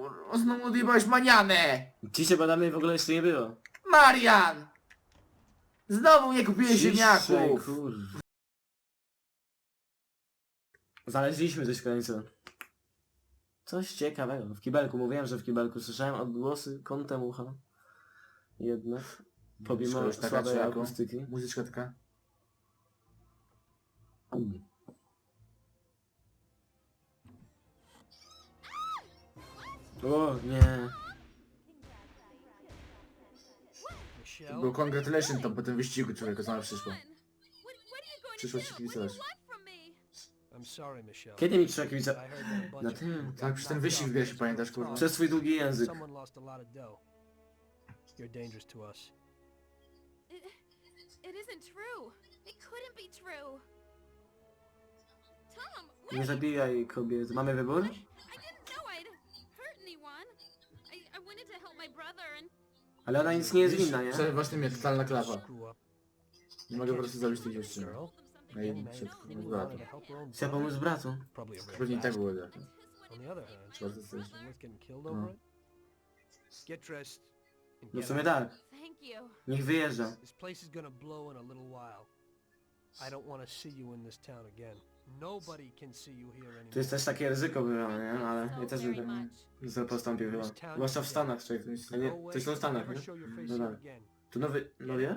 Kurwa, znowu odjebałeś manianę! Dzisiaj badamy w ogóle jeszcze nie było. Marian! Znowu nie kupiłeś Ciszej, ziemniaków! kurwa. Znaleźliśmy coś w końcu. Coś ciekawego. W kibelku, mówiłem, że w kibelku słyszałem odgłosy kątem ucha. Jednak, pomimo już taka słabej czy akustyki. Muzyczka taka. O, nie. Michelle? Był congratulations tam po tym wyścigu człowieku, sama Przyszło to ci kibicować. Kiedy mi trzeba kibica... Na tym. Tak, przy ten knocked wyścig off w grze się because pamiętasz, kurwa. Przez swój długi język. You're dangerous to us. It, it isn't true. It couldn't be true. Tom, Nie zabijaj kobiet. Mamy wybór? Ale ona nic nie jest winna, nie? Właśnie mnie totalna klapa. Nie mogę po prostu zabić tych dziewczyn. Girl, No i się Chcę brother. pomóc bratu. Pewnie i tak było tak. Killed No. No w sumie tak. thank you. Niech wyjeżdża. This place is gonna blow in a little while. I don't want to see you in this town again. Nobody can see you here anymore. To jest też takie ryzyko było, nie? Ale So ja też bym very tak postąpił chyba. Zwłaszcza w Stanach, człowiek. A nie, to są w Stanach, nie? Show your face No here tak. again. Nowy... Nowie?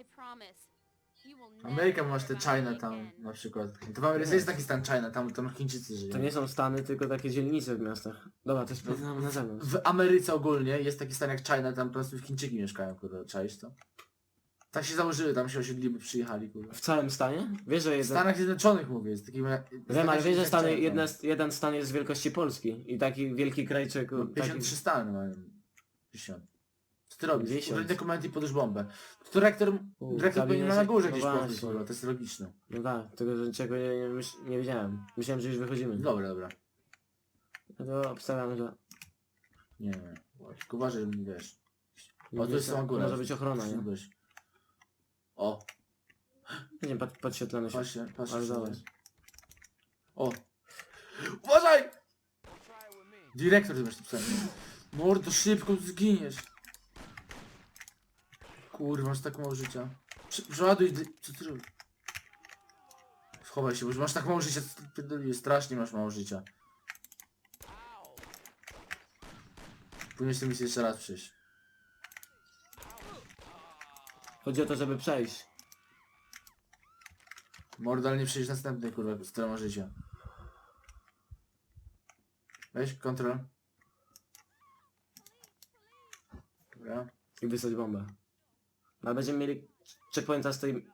I promise. You will never Ameryka masz te me Chinatown again. na przykład. To w Ameryce jest taki stan Chinatown, tam Chińczycy żyją. To nie są Stany, tylko takie dzielnice w miastach. Dobra, to jest na, na zewnątrz. W Ameryce ogólnie jest taki stan jak China, tam po prostu Chińczyki mieszkają, kurde, czaisz to? Tak się założyły, tam się osiedlili, by przyjechali, kurde. W całym stanie? Wiesz, że W jeden... Stanach Zjednoczonych mówię, jest taki... Wiem, ale wiesz, że Stany, jedna, jeden stan jest wielkości Polski. I taki wielki krajczyk... No, Taki... 53 stany mają. 50. Co ty robisz? 50. Użyj dokumenty i podłóż bombę. To rektor, U, rektor powinien na górze no gdzieś właśnie. pokój, kurwa, to jest logiczne. No tak, tego że czego nie, nie, myśl, nie wiedziałem. Myślałem, że już wychodzimy. Dobra, dobra. No to obstawiam, że... Nie, nie. Tylko uważaj, że nie wiesz. O, tu jest góra. Może być ochrona, nie? O, Nie pod, podświetlone się. patrz się, patrz Ale się. zobacz. O! Uważaj! Dyrektor masz tu psem. Mordo, szybko tu zginiesz. Kurwa, masz tak mało życia. Prze- Przeładuj, dy- co ty robisz? Schowaj się, bo masz tak mało życia, co ty pierdolisz, strasznie masz mało życia. Powinieneś tę misję jeszcze raz przejść. Chodzi o to, żeby przejść. Mordo, ale nie przejdziesz następnej, kurwa, z tyloma życia. Weź, kontrol. Dobra. I wysłać bombę. Ale będziemy mieli checkpointa z tej...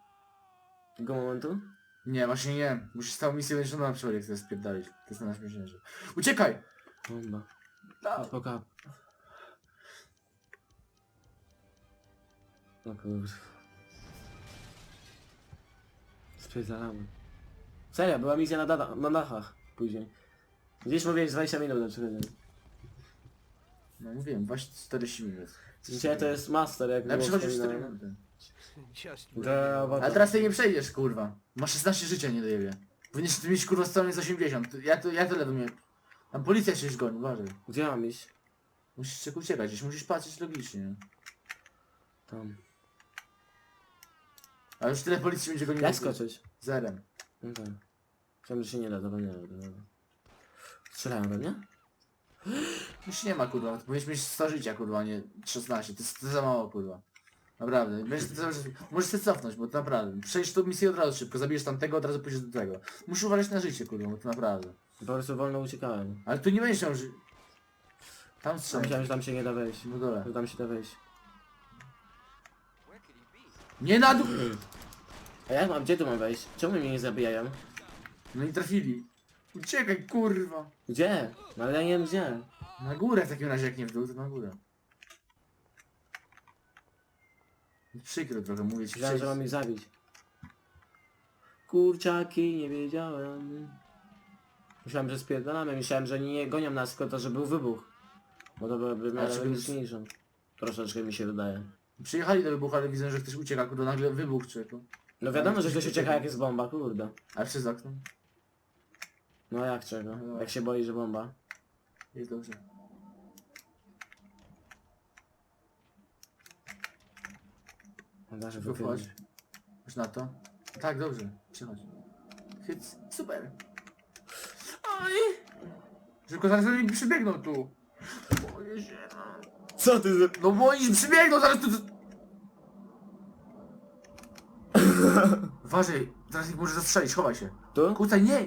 tego momentu? Nie, właśnie nie. Musisz całą misję będziesz na jak chcesz spierdolić. To jest na najśmieszniejsze. Uciekaj! Bomba. No. No kurwa. Spierdalamy. Serio, była misja na, dada, na dachach później. Gdzieś mówiłeś 20 minut na przykład. No mówiłem, właśnie 40 minut. Dzisiaj to jest master, jak Na było przychodzisz 4 wspominane. minuty. Just. Ale teraz ty nie przejdziesz, kurwa. Masz 16 życia, nie dojebie. Powinieneś ty mieć, kurwa, stronę z 80. Ja, to, ja tyle bym miał. Tam policja się goni, uważaj. Gdzie mam iść? Musisz czego uciekać, gdzieś musisz patrzeć logicznie. Tam. A już tyle policji będzie goniło. Jak skoczyć? Zerem. No tak. Chciałem, że się nie da, dobra, nie da. Dobra. Strzelają we mnie? Już nie ma, kurwa. Powinieneś mieć 100 życia, kurwa, a nie 16. To jest, to za mało, kurwa. Naprawdę. Będziesz, to, możesz się cofnąć, bo to naprawdę. Przejdziesz tą misję od razu szybko, zabijesz tamtego, od razu pójdziesz do tego. Musisz uważać na życie, kurwa, bo to naprawdę. Po prostu wolno uciekałem. Ale tu nie będziesz miał ży... Tam strzelaj. myślałem, że tam się nie da wejść. Na dole. Że tam się da wejść. Nie na dół! A jak mam, gdzie tu mam wejść? Czemu mnie nie zabijają? No i trafili. Uciekaj, kurwa. Gdzie? No ale ja nie wiem gdzie. Na górę w takim razie, jak nie w dół, to na górę. Przykro trochę, mówię ci. Myślałem, że mam ich zabić. Kurczaki, nie wiedziałem. Myślałem, że spierdalamy. Myślałem, że nie gonią nas, tylko to, że był wybuch. Bo to byłoby miarę czy- logiczniejsze. Troszeczkę mi się wydaje. Przyjechali do wybuchu, ale widzę, że ktoś ucieka, kurde, nagle wybuch człowieku. No wiadomo, że ktoś ucieka jak jest bomba, kurde. Ale przez okno. No jak czego? No. Jak się boi, że bomba. Jest dobrze. No da, żeby Wychodź. Już na to. Tak, dobrze. Przychodź. Hyc, super. Oj! Tylko zaraz oni przybiegną tu. Boję się, no. Co ty za... No bo oni przybiegną, zaraz tu... Uważaj, zaraz ich może zastrzelić, chowaj się. Tu? Kucaj, nie!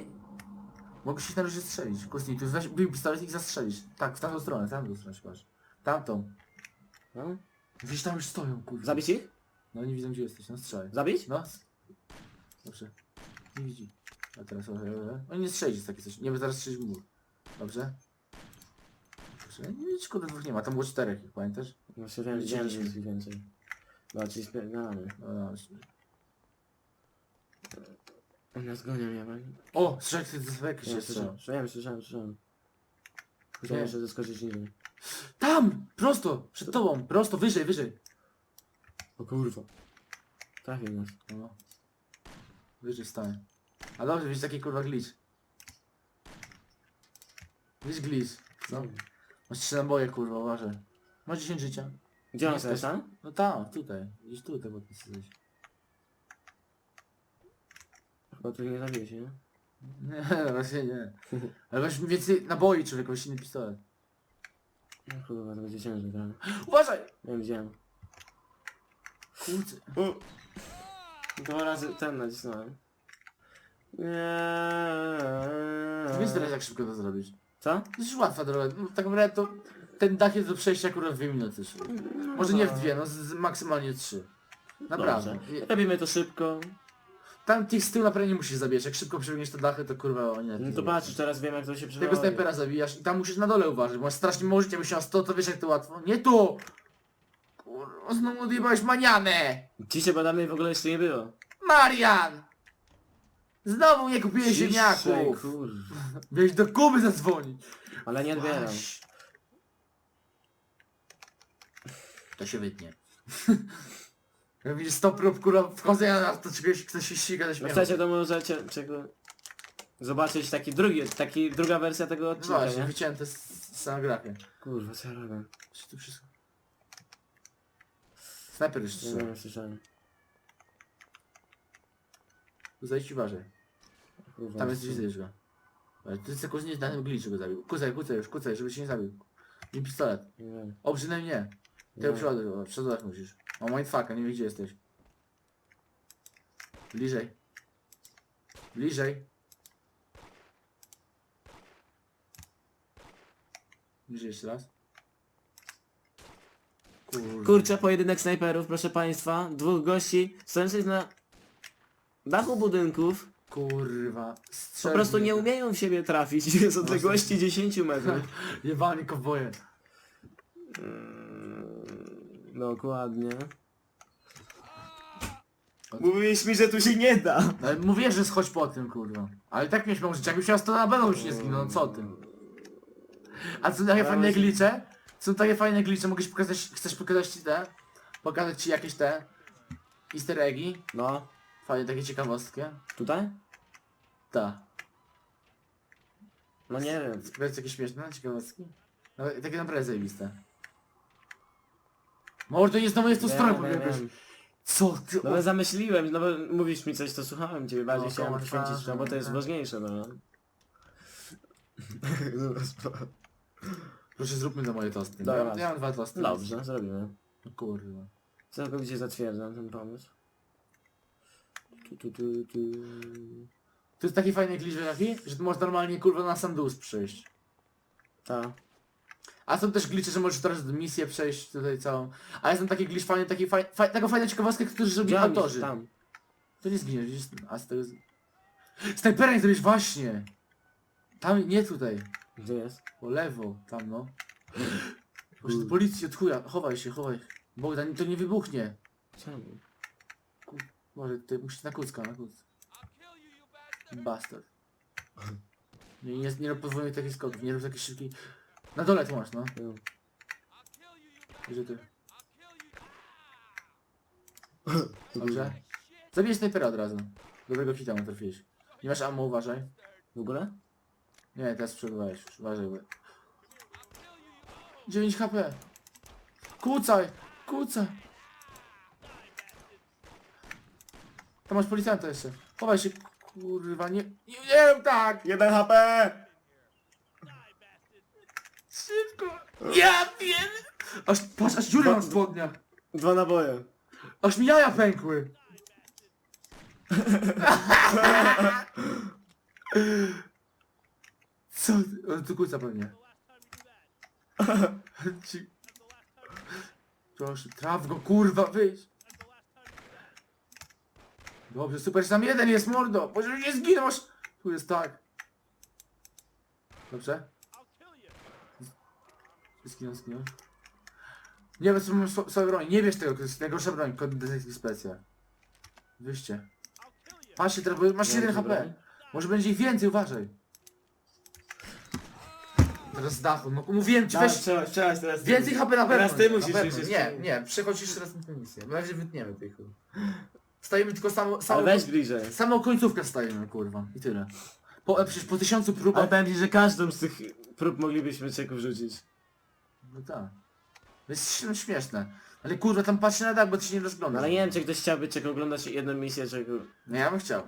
Mogę się na razie strzelić. Kucnij, tu weź bij pistolet i ich zastrzelić. Tak, w tamtą stronę, w tamtą stronę się patrz. Tamtą. No. Widzisz, tam już stoją, kurwa. Zabić ich? No nie widzą gdzie jesteś, no strzelaj. Zabić? No. Dobrze. Nie widzi. A teraz... e, e, Oni nie strzelić takie coś. Nie, bo zaraz strzelić w mur. Dobrze? Dobrze. Nie widzisz, kurde, dwóch nie ma. Tam było czterech, ich pamiętasz? No się wiem, widziałem, że jest ich więcej. No, czyli spierdalamy. No, no. Oni nas gonią, ja bym... O! Strzech, ty z jakiś Nie, się strzał. słyszałem, słyszałem, słyszałem. Nie. jeszcze zeskoczyć niżej. Tam! Prosto! Przed tobą! Prosto, wyżej, wyżej! O kurwa. Trafił nas. No. Wyżej stałem. A dobrze, widzisz taki kurwa glitch. Widzisz glitch. No. Masz trzy naboje kurwa, uważaj. Masz 10 życia. Gdzie on Jesteś. jest tam? No tam, tutaj. Gdzieś tutaj, bo ty jesteś. Chyba tu nie zabije się, nie? Nie, właśnie nie. Ale masz więcej naboi, czy jakiś inny pistolet. No kurwa, to będzie ciężej trochę. Uważaj! Nie widziałem. Kurczę. Dwa razy ten nacisnąłem. Nie. Wiesz teraz jak szybko to zrobić. Co? To jest łatwa droga. No, tak naprawdę to ten dach jest do przejścia akurat w dwie minuty. szło. Może nie w dwie, no z, z maksymalnie trzy. Naprawdę. Dobrze. Robimy to szybko. Tam tych z tyłu naprawdę nie musisz zabijać. Jak szybko przebiegniesz te dachy, to kurwa oni No lepiej to patrz, teraz wiem jak to się Tego przebywa. snajpera zabijasz i tam musisz na dole uważać, bo masz strasznie mało życia, miał 100, to wiesz jak to łatwo. Nie tu! Kurwa, znowu odjebałeś manianę! Dzisiaj badamy w ogóle jeszcze nie było. Marian! Znowu nie kupiłeś Ciszej, ziemniaków! kurwa. Miałeś do Kuby zadzwonić. Ale nie odbieram. To się wytnie. Jak widzisz 100 prób kurwa wchodzenia na to czegoś, ktoś się ściga ze No śmiechu. chcecie to możecie czego... zobaczyć taki drugi, taki druga wersja tego No odcinka, właśnie, nie? wyciąłem tę s- scenografię. Kurwa, co ja robię? Co tu wszystko? Snajper już Nie strzela. wiem, słyszałem. Zajdź uważaj. Kurwa, Tam jest co- gdzieś widzisz go. Ale ty kuźnie na tym glitchu go zabił. Kucaj, kucaj już, kucaj, żeby się nie zabił. Nie pistolet. Nie wiem. O, przynajmniej nie. Ty Nie. przodu, przodu musisz. O, mindfucka, nie wiem gdzie jesteś. Bliżej. Bliżej. Bliżej jeszcze raz. Kurwa. Kurczę, pojedynek snajperów, proszę państwa. Dwóch gości stojących na dachu budynków. Kurwa. Po prostu nie umieją w siebie trafić z odległości 10 metrów. Jebani kowboje. Dokładnie. Mówiłeś mi, że tu się nie da. No, ale mówię, że schodź po tym, kurwa. Ale tak mało życia, jakbyś miał 100 na pewno już nie zginął, no co ty? A są takie fajne glicze? Są takie fajne glicze, mogę ci pokazać, chcesz pokazać ci te? Pokazać ci jakieś te? Easter eggi? No, Fajne takie ciekawostki? tutaj? Ta. No nie wiem. Wiesz jakieś śmieszne ciekawostki? No, takie naprawdę zajebiste. Może to nie znowu jest stronę, Wiem, bo wiem, jakoś... wiem. Co ty? No bo zamyśliłem, no bo mówisz mi coś, to słuchałem ciebie, bardziej No, chciałem komentarze, poświęcić, no bo to jest tak. ważniejsze, no. Proszę zróbmy to moje tosty. Dobra. Ja, ja mam dwa tosty. Dobrze, zrobimy. No kurwa. Całkowicie zatwierdzam ten pomysł. Tu, tu, tu, tu. To jest taki fajny glitch jaki, że ty możesz normalnie kurwa na sam dół przejść. Ta. A są też glitche, że możesz teraz misję przejść tutaj całą. A są takie glitch fajne, takie faj, faj, taką fajną ciekawostkę, którzy zrobili on autorzy. jest? Tam. To nie zginiesz, widzisz? A z tego... z- Snajpera nie zrobisz właśnie! Tam, nie tutaj. Gdzie jest? Po lewo, tam no. Do policji, od chuja. Chowaj się, chowaj. Bogdan, to nie wybuchnie. Czemu? Może ty musisz na kucka, na kucka. Bastard. Nie, nie, nie podwójnych takich skoków, nie rób takich szybkich... Na dole tu masz, no. Gdzie ty? Dobrze? Zabijesz snajpera od razu. Dobrego hita mu trafiłeś. Nie masz ammo, uważaj. W ogóle? Nie, teraz przerwałeś już, uważaj. Bo... 9 HP. Kucaj! Kucaj! Tam masz policjanta jeszcze. Chowaj się, kurwa, nie... Nie, rób tak! 1 HP! Szybko! Ja wiem! Aż, patrz, aż dziury mam w spodniach. Dwa naboje. Aż mi jaja pękły. Co? ty- O, tu kłóca pewnie. Ci- Proszę, traf go, kurwa, wyjdź. Dobrze, super, tam jeden jest, mordo. Może nie zginąć. Tu jest tak. Dobrze? Zginął, zginął. Nie, bo są sł- słabe broń. Nie bierz tego, to jest najgorsza broń, kod detektyw specja. Wyjście. Patrzcie teraz, bo masz Nie, 1 to HP. Może będzie ich więcej, uważaj. Teraz z dachu, no mówiłem ci, Tak, weź trzeba, trzeba teraz. więcej HP na pewno. Teraz ty na musisz pewno. wyjść Nie, jeszcze. nie, przechodź jeszcze raz na tę misję. Na razie wytniemy tej chuj. Stajemy tylko samo, samo, Ale weź bliżej. samą końcówkę stajemy, kurwa. I tyle. Po, e, przecież po tysiącu próbach... Ale powiem ci, że każdą z tych prób moglibyśmy czeku wrzucić. No tak. To jest śmieszne. Ale kurwa, tam patrzę na dach, bo ty się nie rozglądasz. No ale nie wiem, czy ktoś chciałby czego oglądać jedną misję czego. No ja bym chciał.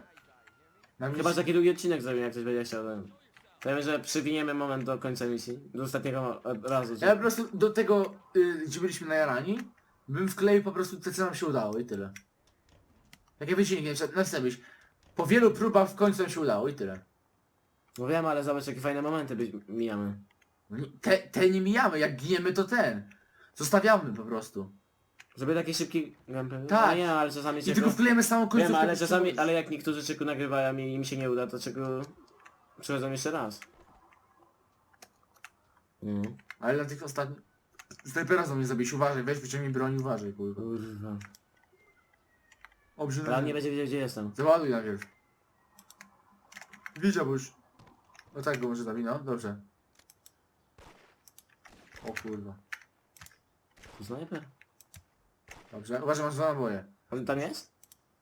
Na Chyba, że misji- taki długi odcinek zrobimy, jak ktoś będzie chciał. ten. Powiem, że przywiniemy moment do końca misji. Do ostatniego e, razu. Ja po prostu do tego, y, gdzie byliśmy na Jarani, bym wkleił po prostu te, co nam się udało i tyle. Takie wycinki, na przykład napisałbyś, po wielu próbach w końcu nam się udało i tyle. No wiem, ale zobacz jakie fajne momenty by mijamy. No nie- Te, te nie mijamy, jak giniemy to ten. Zostawiamy po prostu. Żeby taki szybki gameplay. Tak. No nie, ale czasami I tylko wklejemy samą końcówkę. Wiem, ale czasami, ale jak niektórzy czeku nagrywają i im się nie uda, to czego przychodzą jeszcze raz. No. Ale na tych ostatnich... Snajpera za mnie zabić, uważaj, weź wyciągnij broń, uważaj, kurwa. Kurwa. Obrzyna. Ale on nie będzie wiedział gdzie jestem. Załaduj najpierw. Widział, już... No tak go może zabić, no, dobrze. O kurwa. Snajper? Dobrze, uważaj, masz dwa naboje. On tam jest?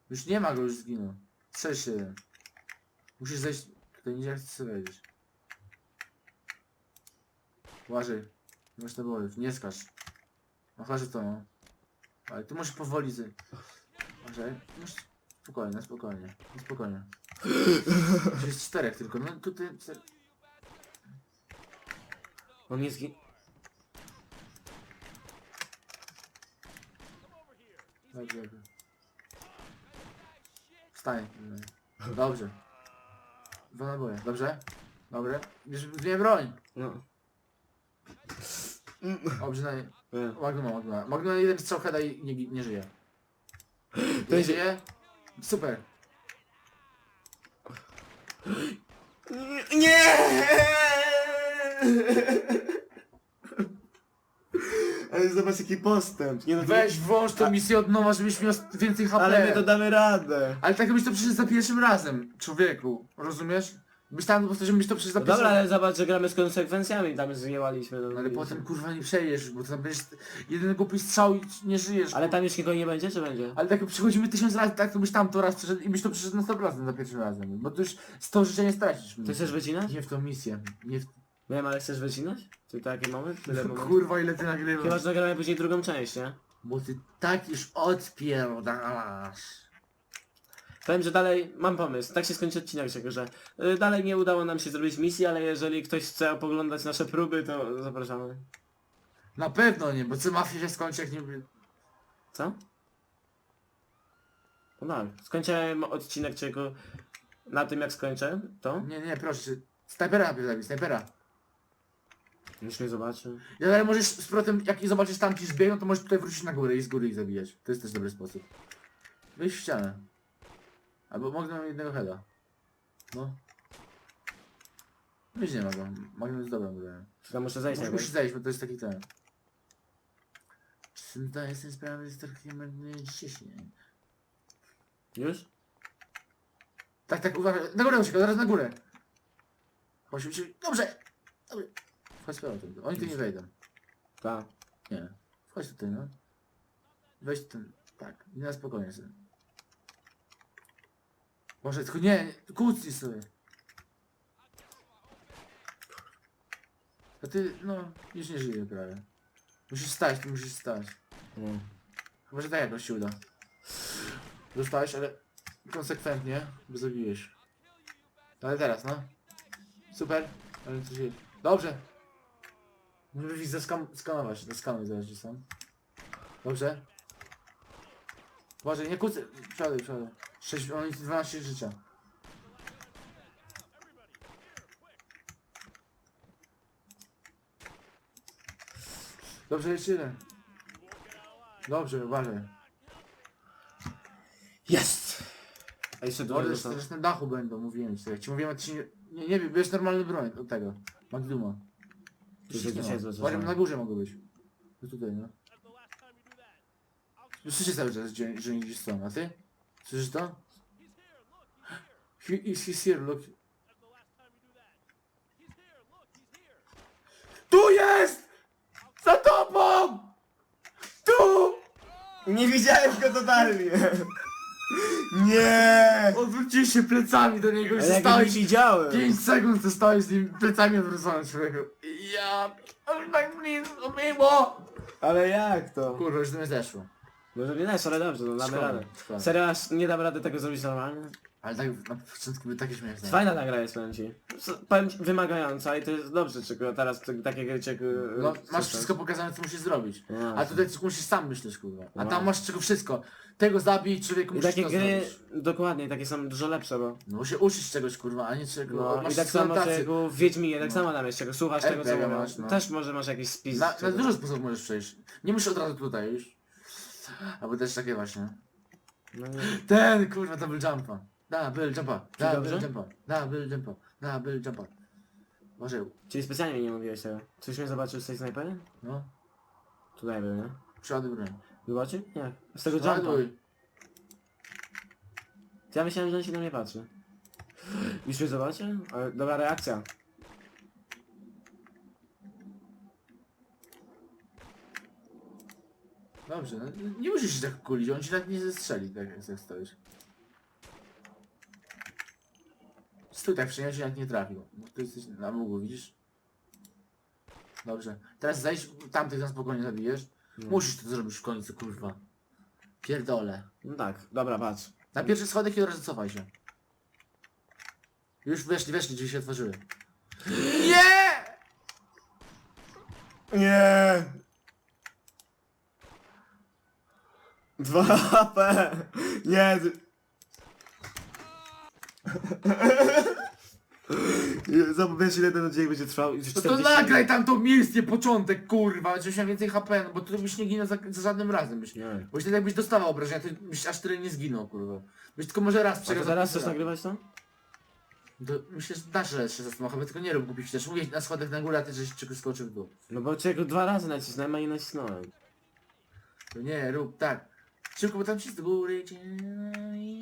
Już nie ma go, już zginął. 6-7. Musisz zejść... Tutaj nie chcesz sobie wejść. Uważaj. Nie masz naboje, nie skacz. Chyba, że to no. Ale tu musisz powoli z... Uważaj. Musisz... Spokojnie, spokojnie. No spokojnie. Tu jest czterech tylko, no tutaj... On nie zgi... Dobrze, dobrze. Wstań. Dobrze. Dwa naboje, dobrze? Dobre. Bierz, zmienię broń. No. Dobrze, na... Wiem. Magnuma, Magnuma. Magnuma jeden strzał heada i nie, gi- nie żyje. To Nie jest- żyje? Super. Nie! Ale zobacz jaki postęp. Nie no, to- Weź włącz tą misję od nowa, żebyś miał więcej HP. Ale my to damy radę. Ale tak byś to przeszedł za pierwszym razem, człowieku. Rozumiesz? Myślałem po prostu, żebyś to za No dobra, ale zobacz, że gramy z konsekwencjami, tam zjęłaliśmy. No, Ale potem kurwa nie przejdziesz, bo tam będziesz jeden głupi strzał i nie żyjesz. Ale tam już nikogo nie będzie, czy będzie? Ale tak jak przychodzimy tysiąc razy, tak to byś tam to raz przeszedł i byś to przeszedł na 100% za pierwszym razem. Bo to już 100 życia nie stracisz. Ty chcesz wycinać? Nie w tą misję. Nie w... Wiem, ale chcesz wycinać? Czy taki moment? Tyle momentów? Kurwa ile ty Chyba, nagrywasz. że nagramy później drugą część, nie? Bo ty tak już odpierdalasz. Powiem, że dalej mam pomysł. Tak się skończy odcinek, czego, że y, dalej nie udało nam się zrobić misji, ale jeżeli ktoś chce poglądać nasze próby, to zapraszamy. Na pewno nie, bo co mafia się skończy jak nie... Co? No tak. Skończyłem odcinek, czego na tym jak skończę, to Nie, nie, proszę cię. Snajpera najpierw zabić, snajpera. już mnie zobaczy. Ja ale możesz z protem, jak zobaczysz tam ci zbiegną, to możesz tutaj wrócić na górę i z góry ich zabijać. To jest też dobry sposób. Wyjść w ścianę. Albo mogę jednego heada. No. Wiesz, nie ma go. Magnum jest dobrym wydaje. Czy tam muszę zejść Musisz, jakoś? musisz zejść, bo to jest taki ten. Czy zdaję sobie sprawę z takim ciśnień? Już? Tak, tak, uważaj. Na górę uciekaj, zaraz na górę. Chodź, uciekaj. Dobrze! Dobrze. Chodź z powrotem. Oni tu nie wejdą. Tak. Nie. Wchodź tutaj, no. Weź ten. Tak. I na spokojnie sobie. Boże, tylko nie, kłócnij sobie. A ty, no, już nie żyje prawie. Musisz stać, ty musisz stać. No. Chyba, że tak jakoś się uda. Dostałeś, ale konsekwentnie, bo zabiłeś. Ale teraz, no. Super. Ale to się... Dobrze. Musisz ich zeskam... skanować. Zeskanuj zaraz, gdzie są. Dobrze. Uważaj, nie kucy... Przodaj, przodaj. 6, on 12 życia. Dobrze, jeszcze jeden. Dobrze, uważaj. Jest! A jeszcze Mordy też na dachu będą, mówiłem ci. Jak ci mówiłem, ci nie... Nie, nie wiem, bierz normalny broń od tego. Magduma. Tu się dzisiaj złe Uważaj, na górze mogą być. No tutaj, no. Słyszycie cały czas, że, że gdzieś są, a ty? Słyszysz to? He, he's, he's here, look. Tu jest! Za tobą! Tu! Nie widziałem go totalnie! Nie! Odwróciłeś się plecami do niego i Ale jak nie stałeś widziałem! 5 sekund to stałeś z nim plecami odwrócony człowieku. Ja... Ale tak blisko było! Ale jak to? Kurwa, już to mnie zeszło. Może nie też, ale dobrze, no damy Szkoda, radę. szkoda. Serio, aż nie dam rady tego zrobić normalnie? Ale tak na początku by takie śmieszne. Fajna ta gra jest, powiem ci. S- Powiem ci, wymagająca i to jest dobrze, czego teraz t- takie gry cię... No, masz wszystko pokazane, co musisz zrobić. No, A tutaj musisz sam myśleć, kurwa. A No. tam masz czego wszystko. Tego zabij, człowieku I musisz takie to gry, zrobić. dokładnie, takie są dużo lepsze, bo... No się uczyć czegoś, kurwa, a nie czego. No masz i tak samo tację. czego w Wiedźminie, tak No. samo tam jest czego, słuchasz tego co RPG mówią. masz, no. Też może masz jakiś spis. Na, na czego- dużo sposobów możesz przejść. Nie musisz od razu tutaj już. Albo też takie właśnie. No. Ten, kurwa, double jumpa. Double jumpa, double dobrze? jumpa, double jumpa, double jumpa. Może, Czyli specjalnie nie mówiłeś tego. Coś mnie zobaczył z tej snajpery? no, Tutaj był, nie? przeładuj broń. Zobaczy? Nie. Z tego jumpa. Przeładuj. Ja myślałem, że on się na mnie patrzy. Już mnie zobaczy? Ale dobra reakcja. Dobrze, no, nie musisz się tak kulić, on ci tak nie zestrzeli, tak jak jak stoisz. Stój tak, przeniosę jak nie trafił. Bo tu jesteś na mógł, widzisz? Dobrze. Teraz zajdź, tamtych na spokojnie zabijesz. No. Musisz to zrobić w końcu, kurwa. Pierdolę. No tak, dobra, patrz. Na pierwszy schodek i od razu cofaj się. Już weszli, weszli, drzwi się otworzyły. Nie! Nie! Dwa HP! Nie! ty- Zobacz ile ten odcinek będzie trwał. Już No to 40 nagraj tam to miejsce, początek, kurwa, żebyś miał więcej HP, no bo tu byś nie ginął za, za żadnym razem. Byś, Nie. bo wtedy jakbyś dostawał obrażenia, to byś aż tyle nie zginął, kurwa. Byś tylko może raz A to przegrał. za teraz chcesz nagrywać to? To myślę, że dasz radę się zastanowić, tylko nie rób głupich też. Mówię na schodach na górę, a ty żeś czegoś skoczył w dół. No bo czego dwa razy nacisnąłem, a nie nacisnąłem. To nie, rób tak. Szybko, bo tam ci z góry,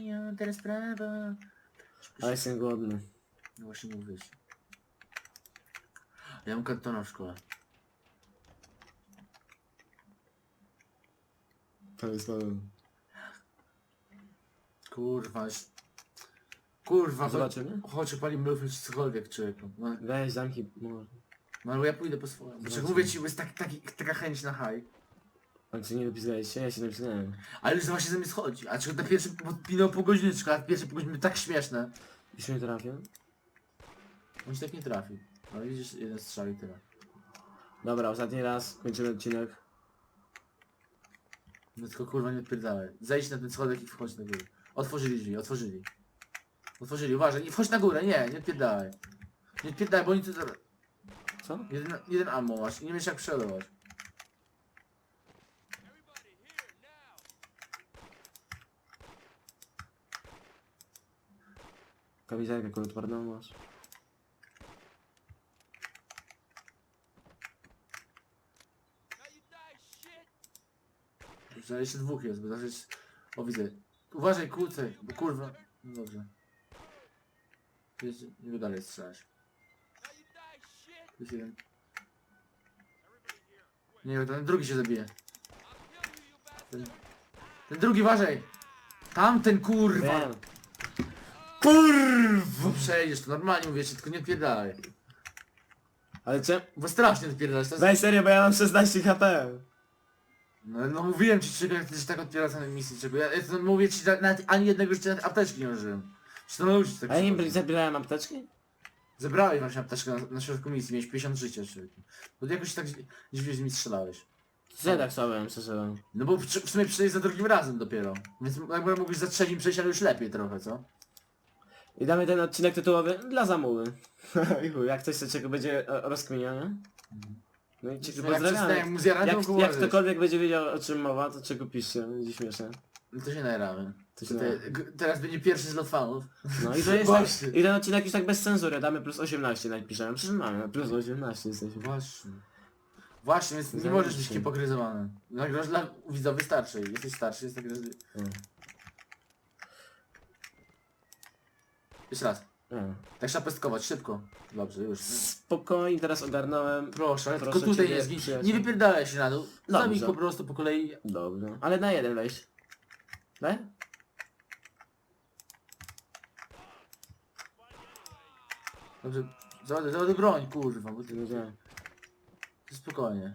ja teraz prawa. Ale jestem głodny. No właśnie mówię ci. Ja mam kartona w szkole. To jest to. Kurwa, ś- kurwa, Zobaczymy? Chodź, pali mlufy czy cokolwiek, człowieku. No, Weź zamki. może. no ale ja pójdę po swoje. Znaczy, Zobaczymy. mówię ci, bo jest tak, taki, taka chęć na haj. A ty nie dopisałeś się? Ja się dopisałem. Ale już właśnie ze mnie schodzi. A czy na pierwszy minął pół godzineczka, a pierwsze pół godziny były tak śmieszne. Już mnie trafię. On ci tak nie trafi. No widzisz, jeden strzał i tyle. Dobra, ostatni raz kończymy odcinek. No tylko kurwa nie odpierdalaj. Zejdź na ten schodek i wchodź na górę. Otworzyli drzwi, otworzyli. Otworzyli, uważaj, nie wchodź na górę, nie, nie odpierdalaj. Nie odpierdalaj, bo oni tu zaraz... Co? Jeden, jeden ammo masz i nie wiesz jak przeładować. Kamizelkę kuloodporną masz. Jeszcze, jeszcze dwóch jest, bo zawsze jest... O widzę. Uważaj kłócę, bo kurwa... No dobrze. Jeszcze, nie wiem dalej strzelać. Jest jeden. Nie ten drugi się zabije. Ten, ten drugi uważaj! Tamten kurwa! Kurw! Bo przejdziesz, to normalnie mówię ci, tylko nie odpierdalaj. Ale cze... Bo strasznie odpierdalasz, to jest... Serio, bo ja mam 16 HP. No, no mówiłem ci, czego się tak odpiera samej misji, czego ja, ja to mówię ci, że nawet ani jednego życia nawet apteczki nie użyłem. Czy to nauczyć tak A ja przychodzi. zabierałem apteczki? Zebrałeś właśnie apteczkę na, na środku misji, miałeś 50 życia, człowieku. Bo jakoś tak dziwnie z nimi strzelałeś. Co ja tak słabym, szczerze. No bo w, w sumie przejść za drugim razem dopiero. Więc jakby mógłbyś za trzecim przejść, ale już lepiej trochę, co? I damy ten odcinek tytułowy dla zamuły. I chuj, jak coś z czego będzie e, rozkminione. No i ciebie Jak pozdrawiamy. przestałem mu zjarać, to Jak, jak ktokolwiek będzie wiedział o czym mowa, to czego piszcie, będzie śmieszne. No to się nagramy. To się To te, g- teraz będzie pierwszy z fanów. No i to jest tak, Właśnie. i ten odcinek już tak bez cenzury, damy plus 18 napiszemy. Przecież mamy plus 18 jesteśmy. Właśnie. Właśnie, więc nie możesz być hipokryzowany. Nagrasz dla widza wystarczy. Jesteś starszy, jest tak... Mm. Jeszcze raz. No. Tak trzeba pestkować, szybko. Dobrze, już. Spokojnie, teraz ogarnąłem. Proszę, ale Proszę tylko tutaj ciebie, nie zgin. przyjaciel. Nie wypierdalaj się na dół. Zabij ich Dobrze. po prostu po kolei. Dobrze. Ale na jeden wejść. Tak? Dobrze. Załaduj, załaduj broń, kurwa, bo ty... Wiedziałem. Spokojnie.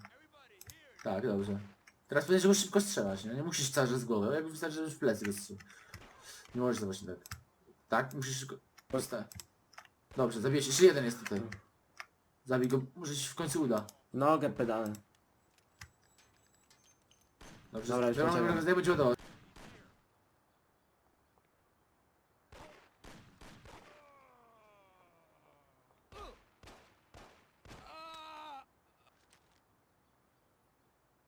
Tak, dobrze. Teraz powinieneś go szybko strzelać, nie? Nie musisz cały czas z głowy, jakby wystarczy, że w plecy go. Nie możesz to właśnie tak. Tak? Musisz szybko... Proste. Dobrze, zabijesz. Jeszcze jeden jest tutaj. Zabij go, może ci się w końcu uda. Nogę pedałem. Dobrze, Dobra, już cię od